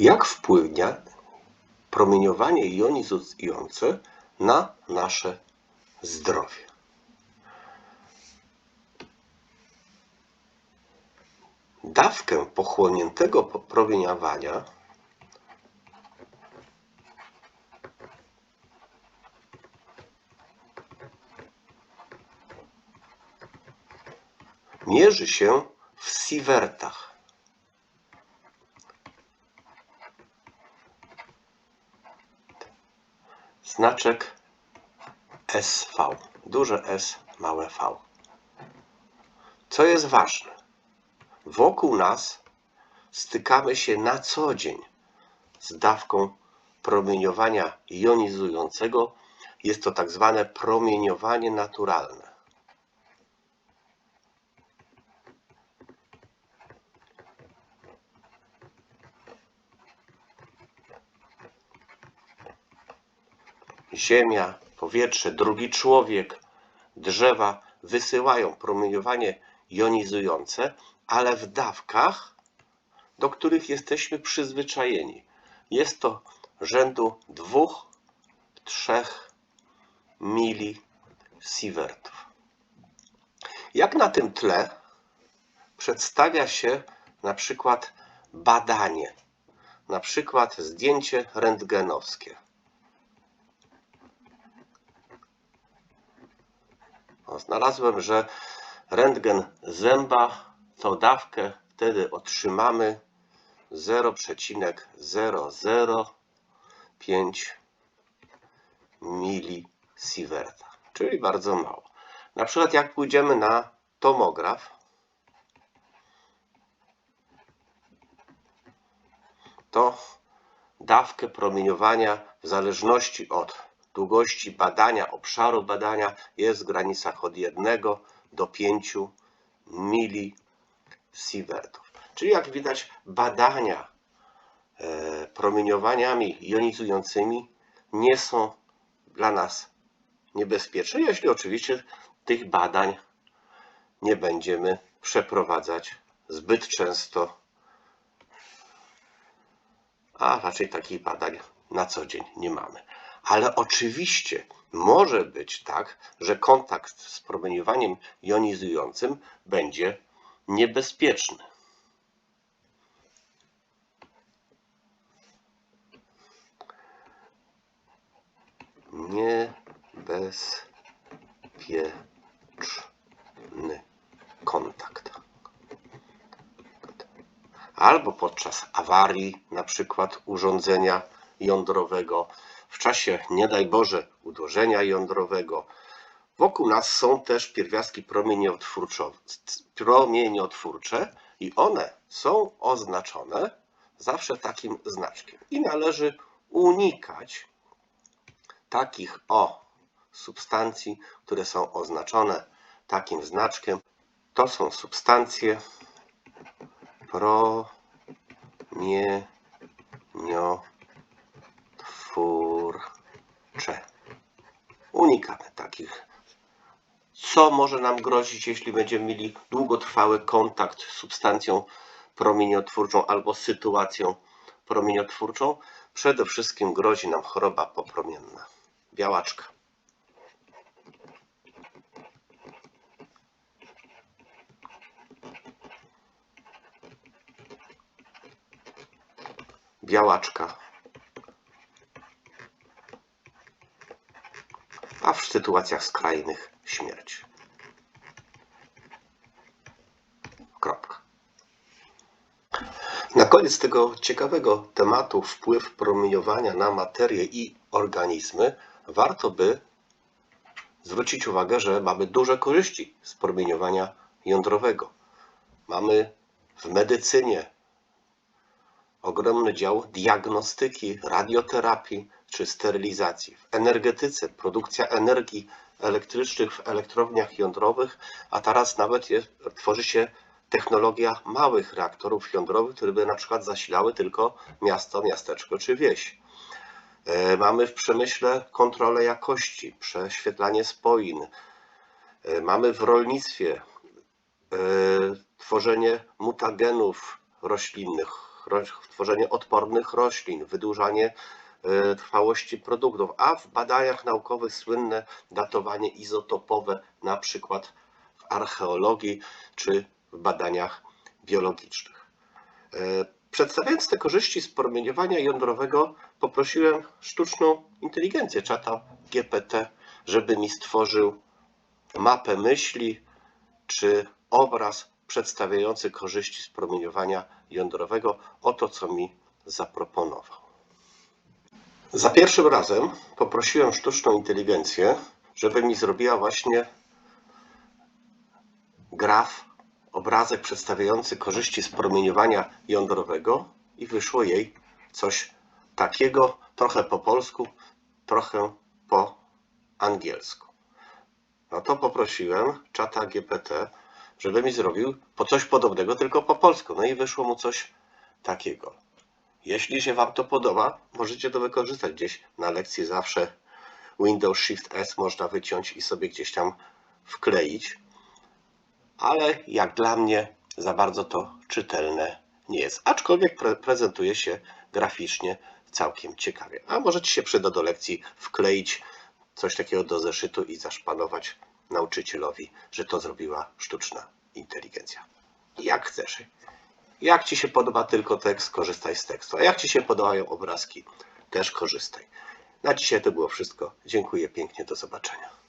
Jak wpłynie promieniowanie jonizujące na nasze zdrowie? Dawkę pochłoniętego promieniowania mierzy się w sievertach. Znaczek SV. Duże S, małe V. Co jest ważne? Wokół nas stykamy się na co dzień z dawką promieniowania jonizującego. Jest to tak zwane promieniowanie naturalne. Ziemia, powietrze, drugi człowiek, drzewa wysyłają promieniowanie jonizujące, ale w dawkach, do których jesteśmy przyzwyczajeni. Jest to rzędu 2-3 milisievertów. Jak na tym tle przedstawia się na przykład badanie, na przykład zdjęcie rentgenowskie. Znalazłem, że rentgen zęba to dawkę wtedy otrzymamy 0,005 milisieverta, czyli bardzo mało. Na przykład jak pójdziemy na tomograf, to dawkę promieniowania w zależności od długości badania, obszaru badania jest w granicach od 1 do 5 milisievertów. Czyli jak widać badania e, promieniowaniami jonizującymi nie są dla nas niebezpieczne, jeśli oczywiście tych badań nie będziemy przeprowadzać zbyt często, a raczej takich badań na co dzień nie mamy. Ale oczywiście może być tak, że kontakt z promieniowaniem jonizującym będzie niebezpieczny. Niebezpieczny kontakt. Albo podczas awarii, na przykład urządzenia jądrowego, w czasie, nie daj Boże, uderzenia jądrowego. Wokół nas są też pierwiastki promieniotwórcze, i one są oznaczone zawsze takim znaczkiem. I należy unikać takich o substancji, które są oznaczone takim znaczkiem. To są substancje promieniotwórcze. Unikamy takich. Co może nam grozić, jeśli będziemy mieli długotrwały kontakt z substancją promieniotwórczą albo sytuacją promieniotwórczą? Przede wszystkim grozi nam choroba popromienna. Białaczka. Białaczka. A w sytuacjach skrajnych śmierć. Kropka. Na koniec tego ciekawego tematu wpływ promieniowania na materię i organizmy, warto by zwrócić uwagę, że mamy duże korzyści z promieniowania jądrowego. Mamy w medycynie ogromny dział diagnostyki, radioterapii czy sterylizacji. W energetyce produkcja energii elektrycznych w elektrowniach jądrowych, a teraz nawet jest, tworzy się technologia małych reaktorów jądrowych, które by na przykład zasilały tylko miasto, miasteczko czy wieś. E, Mamy w przemyśle kontrolę jakości, prześwietlanie spoin. E, Mamy w rolnictwie e, tworzenie mutagenów roślinnych, roś- tworzenie odpornych roślin, wydłużanie e, trwałości produktów, a w badaniach naukowych słynne datowanie izotopowe, na przykład w archeologii czy w badaniach biologicznych. E, Przedstawiając te korzyści z promieniowania jądrowego, poprosiłem sztuczną inteligencję, czata GPT, żeby mi stworzył mapę myśli czy obraz przedstawiający korzyści z promieniowania jądrowego. Oto co mi zaproponował. Za pierwszym razem poprosiłem sztuczną inteligencję, żeby mi zrobiła właśnie graf, obrazek przedstawiający korzyści z promieniowania jądrowego i wyszło jej coś takiego, trochę po polsku, trochę po angielsku. No to poprosiłem czata GPT, żeby mi zrobił po coś podobnego, tylko po polsku. No i wyszło mu coś takiego. Jeśli się Wam to podoba, możecie to wykorzystać gdzieś na lekcji zawsze. Windows Shift S można wyciąć i sobie gdzieś tam wkleić. Ale jak dla mnie za bardzo to czytelne nie jest. Aczkolwiek pre prezentuje się graficznie całkiem ciekawie. A może Ci się przyda do lekcji wkleić coś takiego do zeszytu i zaszpanować nauczycielowi, że to zrobiła sztuczna inteligencja. Jak chcesz. Jak Ci się podoba tylko tekst, korzystaj z tekstu. A jak Ci się podobają obrazki, też korzystaj. Na dzisiaj to było wszystko. Dziękuję pięknie, do zobaczenia.